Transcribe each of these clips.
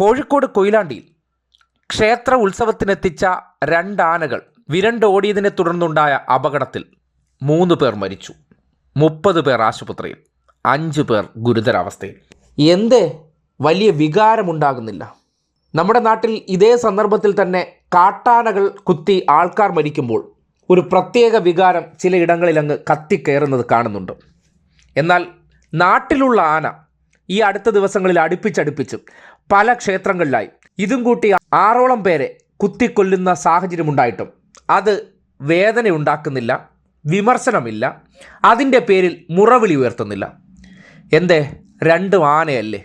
കോഴിക്കോട് കൊയിലാണ്ടിയിൽ ക്ഷേത്ര ഉത്സവത്തിനെത്തിച്ച രണ്ടാനകൾ വിരണ്ടോടിയതിനെ തുടർന്നുണ്ടായ അപകടത്തിൽ മൂന്ന് പേർ മരിച്ചു. മുപ്പത് പേർ ആശുപത്രിയിൽ അഞ്ച് പേർ ഗുരുതരാവസ്ഥയിൽ. എന്തേ വലിയ വികാരമുണ്ടാകുന്നില്ല. നമ്മുടെ നാട്ടിൽ ഇതേ സന്ദർഭത്തിൽ തന്നെ കാട്ടാനകൾ കുത്തി ആൾക്കാർ മരിക്കുമ്പോൾ ഒരു പ്രത്യേക വികാരം ചിലയിടങ്ങളിൽ അങ്ങ് കത്തിക്കയറുന്നത് കാണുന്നുണ്ട്. എന്നാൽ നാട്ടിലുള്ള ആന ഈ അടുത്ത ദിവസങ്ങളിൽ അടുപ്പിച്ചടുപ്പിച്ച് പല ക്ഷേത്രങ്ങളിലായി. ഇതും കൂട്ടി ആറോളം പേരെ കുത്തിക്കൊല്ലുന്ന സാഹചര്യമുണ്ടായിട്ടും. അത് വേദന ഉണ്ടാക്കുന്നില്ല വിമർശനമില്ല അതിന്റെ പേരിൽ മുറവിളി ഉയർത്തുന്നില്ല. എന്തേ രണ്ടും ആനയല്ലേ?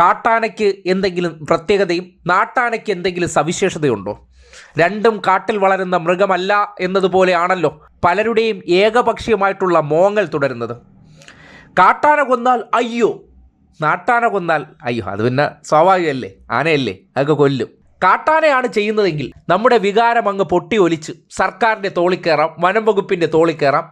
കാട്ടാനയ്ക്ക് എന്തെങ്കിലും പ്രത്യേകതയും നാട്ടാനയ്ക്ക് എന്തെങ്കിലും സവിശേഷതയുണ്ടോ? രണ്ടും കാട്ടിൽ വളരുന്ന മൃഗമല്ല എന്നതുപോലെയാണല്ലോ പലരുടെയും ഏകപക്ഷീയമായിട്ടുള്ള മോങ്ങൽ തുടരുന്നത്. കാട്ടാന കൊന്നാൽ അയ്യോ നാട്ടാന കൊന്നാൽ അയ്യോ അത് പിന്നെ സ്വാഭാവികമല്ലേ? ആനയല്ലേ? അതൊക്കെ കൊല്ലും. കാട്ടാനയാണ് ചെയ്യുന്നതെങ്കിൽ നമ്മുടെ വികാരം അങ്ങ് പൊട്ടി ഒലിച്ച് സർക്കാരിന്റെ തോളിക്കയറാം വനം വകുപ്പിന്റെ തോളിക്കയറാം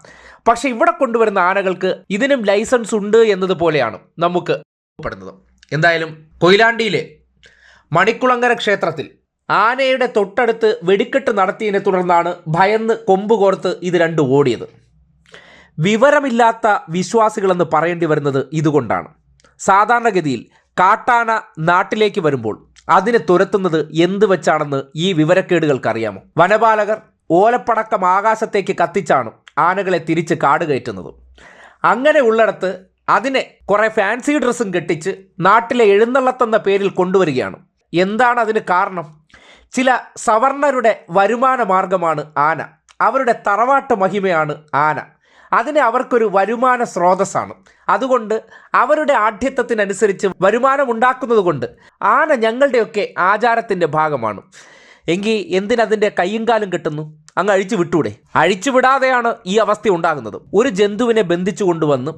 പക്ഷേ ഇവിടെ കൊണ്ടുവരുന്ന ആനകൾക്ക് ഇതിനും ലൈസൻസ് ഉണ്ട് എന്നതുപോലെയാണ് നമുക്ക് പെടുന്നത് എന്തായാലും കൊയിലാണ്ടിയിലെ മണിക്കുളങ്ങര ക്ഷേത്രത്തിൽ ആനയുടെ തൊട്ടടുത്ത് വെടിക്കെട്ട് നടത്തിയതിനെ തുടർന്നാണ് ഭയന്ന് കൊമ്പ് കോർത്ത് ഇത് രണ്ടും ഓടിയത്. വിവരമില്ലാത്ത വിശ്വാസികളെന്ന് പറയേണ്ടി വരുന്നത് ഇതുകൊണ്ടാണ്. സാധാരണഗതിയിൽ കാട്ടാന നാട്ടിലേക്ക് വരുമ്പോൾ അതിനെ തുരത്തുന്നത് എന്ത് വെച്ചാണെന്ന് ഈ വിവരക്കേടുകൾക്കറിയാമോ? വനപാലകർ ഓലപ്പടക്കം ആകാശത്തേക്ക് കത്തിച്ചാണ് ആനകളെ തിരിച്ച് കാട് കയറ്റുന്നത്. അങ്ങനെ ഉള്ളിടത്ത് അതിനെ കുറേ ഫാൻസി ഡ്രസ്സും കെട്ടിച്ച് നാട്ടിലെ എഴുന്നള്ളത്തെന്ന പേരിൽ കൊണ്ടുവരികയാണ്. എന്താണ് അതിന് കാരണം? ചില സവർണരുടെ വരുമാന മാർഗമാണ് ആന. അവരുടെ തറവാട്ട് മഹിമയാണ് ആന. അതിനെ അവർക്കൊരു വരുമാന സ്രോതസ്സാണ്. അതുകൊണ്ട് അവരുടെ ആഠ്യത്വത്തിനനുസരിച്ച് വരുമാനം ഉണ്ടാക്കുന്നത് കൊണ്ട് ആന ഞങ്ങളുടെയൊക്കെ ആചാരത്തിന്റെ ഭാഗമാണ്. എങ്കിൽ എന്തിനതിന്റെ കയ്യും കാലും കിട്ടുന്നു? അങ്ങ് അഴിച്ചു വിട്ടൂടെ? അഴിച്ചു വിടാതെയാണ് ഈ അവസ്ഥ ഉണ്ടാകുന്നത്. ഒരു ജന്തുവിനെ ബന്ധിച്ചു കൊണ്ടുവന്ന്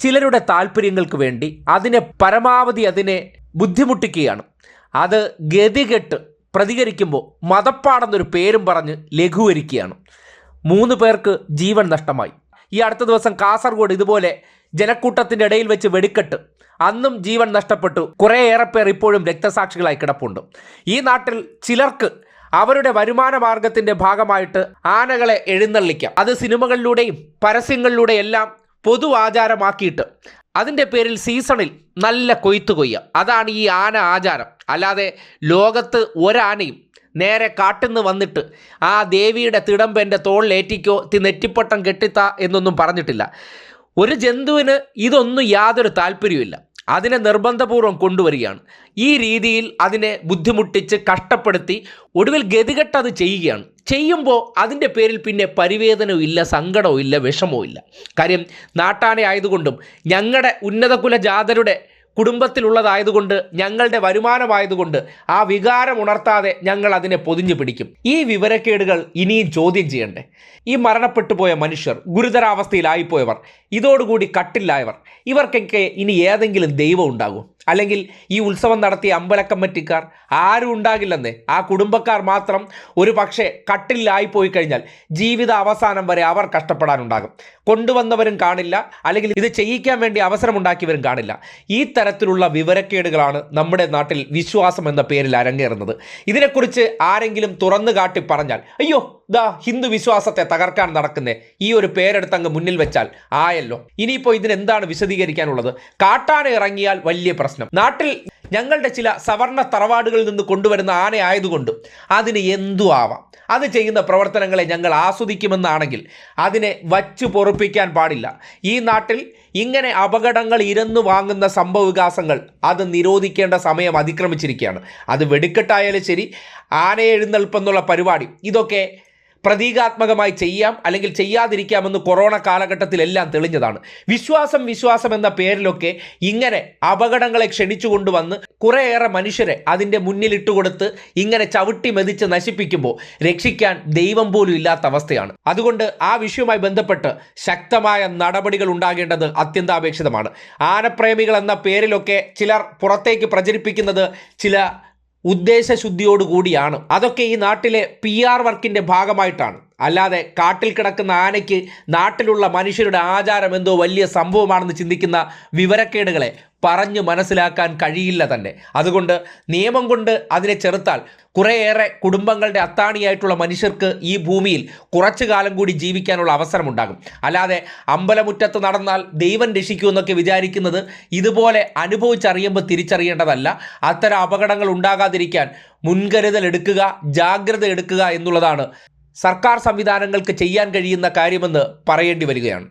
ചിലരുടെ താല്പര്യങ്ങൾക്ക് വേണ്ടി അതിനെ പരമാവധി അതിനെ ബുദ്ധിമുട്ടിക്കുകയാണ്. അത് ഗതികെട്ട് പ്രതികരിക്കുമ്പോൾ മതപ്പാടെന്നൊരു പേരും പറഞ്ഞ് ലഘൂകരിക്കുകയാണ്. മൂന്ന് പേർക്ക് ജീവൻ നഷ്ടമായി. ഈ അടുത്ത ദിവസം കാസർഗോഡ് ഇതുപോലെ ജനക്കൂട്ടത്തിന്റെ ഇടയിൽ വെച്ച് വെടിക്കെട്ട്. അന്നും ജീവൻ നഷ്ടപ്പെട്ടു. കുറേയേറെ പേർ ഇപ്പോഴും രക്തസാക്ഷികളായി കിടപ്പുണ്ട്. ഈ നാട്ടിൽ ചിലർക്ക് അവരുടെ വരുമാന മാർഗത്തിന്റെ ഭാഗമായിട്ട് ആനകളെ എഴുന്നള്ളിക്കാം. അത് സിനിമകളിലൂടെയും പരസ്യങ്ങളിലൂടെയും എല്ലാം പൊതു ആചാരമാക്കിയിട്ട് അതിന്റെ പേരിൽ സീസണിൽ നല്ല കൊയ്ത്ത് കൊയ്യുക അതാണ് ഈ ആന ആചാരം. അല്ലാതെ ലോകത്ത് ഒരാനയും നേരെ കാട്ടിന്ന് വന്നിട്ട് ആ ദേവിയുടെ തിടമ്പെന്റെ തോളിലേറ്റിക്കോ നെറ്റിപ്പട്ടം കെട്ടിത്ത എന്നൊന്നും പറഞ്ഞിട്ടില്ല. ഒരു ജന്തുവിന് ഇതൊന്നും യാതൊരു താല്പര്യമില്ല അതിനെ നിർബന്ധപൂർവം കൊണ്ടുവരികയാണ്. ഈ രീതിയിൽ അതിനെ ബുദ്ധിമുട്ടിച്ച് കഷ്ടപ്പെടുത്തി ഒടുവിൽ ഗതികെട്ട് അത് ചെയ്യുകയാണ്. ചെയ്യുമ്പോൾ അതിന്റെ പേരിൽ പിന്നെ പരിവേദനവും ഇല്ല സങ്കടവും ഇല്ല വിഷമവും ഇല്ല. കാര്യം നാട്ടാനെ ആയതുകൊണ്ടും ഞങ്ങളുടെ ഉന്നതകുല ജാതരുടെ കുടുംബത്തിലുള്ളതായതുകൊണ്ട് ഞങ്ങളുടെ വരുമാനമായതുകൊണ്ട് ആ വികാരം ഉണർത്താതെ ഞങ്ങൾ അതിനെ പൊതിഞ്ഞു പിടിക്കും. ഈ വിവരക്കേടുകൾ ഇനിയും ചോദ്യം ചെയ്യണ്ടേ? ഈ മരണപ്പെട്ടു പോയ മനുഷ്യർ ഗുരുതരാവസ്ഥയിലായിപ്പോയവർ ഇതോടുകൂടി കട്ടില്ലായവർ ഇവർക്കൊക്കെ ഇനി ഏതെങ്കിലും ദൈവം ഉണ്ടാകും. അല്ലെങ്കിൽ ഈ ഉത്സവം നടത്തിയ അമ്പലക്കമ്മറ്റിക്കാർ ആരും ഉണ്ടാകില്ലെന്നേ. ആ കുടുംബക്കാർ മാത്രം ഒരു പക്ഷേ കട്ടിലായി പോയി കഴിഞ്ഞാൽ ജീവിത അവസാനം വരെ അവർ കഷ്ടപ്പെടാനുണ്ടാകും. കൊണ്ടുവന്നവരും കാണില്ല അല്ലെങ്കിൽ ഇത് ചെയ്യിക്കാൻ വേണ്ടി അവസരമുണ്ടാക്കിയവരും കാണില്ല. ഈ തരത്തിലുള്ള വിവരക്കേടുകളാണ് നമ്മുടെ നാട്ടിൽ വിശ്വാസം എന്ന പേരിൽ അരങ്ങേറുന്നത്. ഇതിനെക്കുറിച്ച് ആരെങ്കിലും തുറന്നു കാട്ടി പറഞ്ഞാൽ അയ്യോ ദാ ഹിന്ദു വിശ്വാസത്തെ തകർക്കാൻ നടക്കുന്നേ. ഈ ഒരു പേരെടുത്ത് അങ്ങ് മുന്നിൽ വെച്ചാൽ ആയല്ലോ. ഇനിയിപ്പോൾ ഇതിനെന്താണ് വിശദീകരിക്കാനുള്ളത്? കാട്ടാന ഇറങ്ങിയാൽ വലിയ പ്രശ്നം. നാട്ടിൽ ഞങ്ങളുടെ ചില സവർണ തറവാടുകളിൽ നിന്ന് കൊണ്ടുവരുന്ന ആന ആയതുകൊണ്ട് അതിന് എന്തു ആവാം? അത് ചെയ്യുന്ന പ്രവർത്തനങ്ങളെ ഞങ്ങൾ ആസ്വദിക്കുമെന്നാണെങ്കിൽ അതിനെ വച്ചു പൊറുപ്പിക്കാൻ പാടില്ല. ഈ നാട്ടിൽ ഇങ്ങനെ അപകടങ്ങൾ ഇരന്നു വാങ്ങുന്ന സംഭവവികാസങ്ങൾ അത് നിരോധിക്കേണ്ട സമയം അതിക്രമിച്ചിരിക്കുകയാണ്. അത് വെടിക്കെട്ടായാലും ശരി ആനയെ എഴുന്നേൽപ്പെന്നുള്ള പരിപാടി ഇതൊക്കെ പ്രതീകാത്മകമായി ചെയ്യാം അല്ലെങ്കിൽ ചെയ്യാതിരിക്കാമെന്ന് കൊറോണ കാലഘട്ടത്തിലെല്ലാം തെളിഞ്ഞതാണ്. വിശ്വാസം വിശ്വാസം എന്ന പേരിലൊക്കെ ഇങ്ങനെ അപകടങ്ങളെ ക്ഷണിച്ചു കൊണ്ടുവന്ന് കുറേയേറെ മനുഷ്യരെ അതിന്റെ മുന്നിൽ ഇട്ടുകൊടുത്ത് ഇങ്ങനെ ചവിട്ടി മെതിച്ച് നശിപ്പിക്കുമ്പോൾ രക്ഷിക്കാൻ ദൈവം പോലും ഇല്ലാത്ത അവസ്ഥയാണ്. അതുകൊണ്ട് ആ വിഷയവുമായി ബന്ധപ്പെട്ട് ശക്തമായ നടപടികൾ ഉണ്ടാകേണ്ടത് അത്യന്താപേക്ഷിതമാണ്. ആനപ്രേമികൾ എന്ന പേരിലൊക്കെ ചിലർ പുറത്തേക്ക് പ്രചരിപ്പിക്കുന്നത് ചില ഉദ്ദേശശുദ്ധിയോടുകൂടിയാണ്. അതൊക്കെ ഈ നാട്ടിലെ പി ആർ വർക്കിന്റെ ഭാഗമായിട്ടാണ്. അല്ലാതെ കാട്ടിൽ കിടക്കുന്ന ആനയ്ക്ക് നാട്ടിലുള്ള മനുഷ്യരുടെ ആചാരം എന്തോ വലിയ സംഭവമാണെന്ന് ചിന്തിക്കുന്ന വിവരക്കേടുകളെ പറഞ്ഞു മനസ്സിലാക്കാൻ കഴിയില്ല തന്നെ. അതുകൊണ്ട് നിയമം കൊണ്ട് അതിനെ ചെറുത്താൽ കുറേയേറെ കുടുംബങ്ങളുടെ അത്താണിയായിട്ടുള്ള മനുഷ്യർക്ക് ഈ ഭൂമിയിൽ കുറച്ചു കാലം കൂടി ജീവിക്കാനുള്ള അവസരമുണ്ടാകും. അല്ലാതെ അമ്പലമുറ്റത്ത് നടന്നാൽ ദൈവം രക്ഷിക്കൂ എന്നൊക്കെ വിചാരിക്കുന്നത് ഇതുപോലെ അനുഭവിച്ചറിയുമ്പോൾ തിരിച്ചറിയേണ്ടതല്ല. അത്തരം അപകടങ്ങൾ ഉണ്ടാകാതിരിക്കാൻ മുൻകരുതൽ എടുക്കുക ജാഗ്രത എടുക്കുക എന്നുള്ളതാണ് സർക്കാർ സംവിധാനങ്ങൾക്ക് ചെയ്യാൻ കഴിയുന്ന കാര്യമെന്ന് പറയേണ്ടി വരികയാണ്.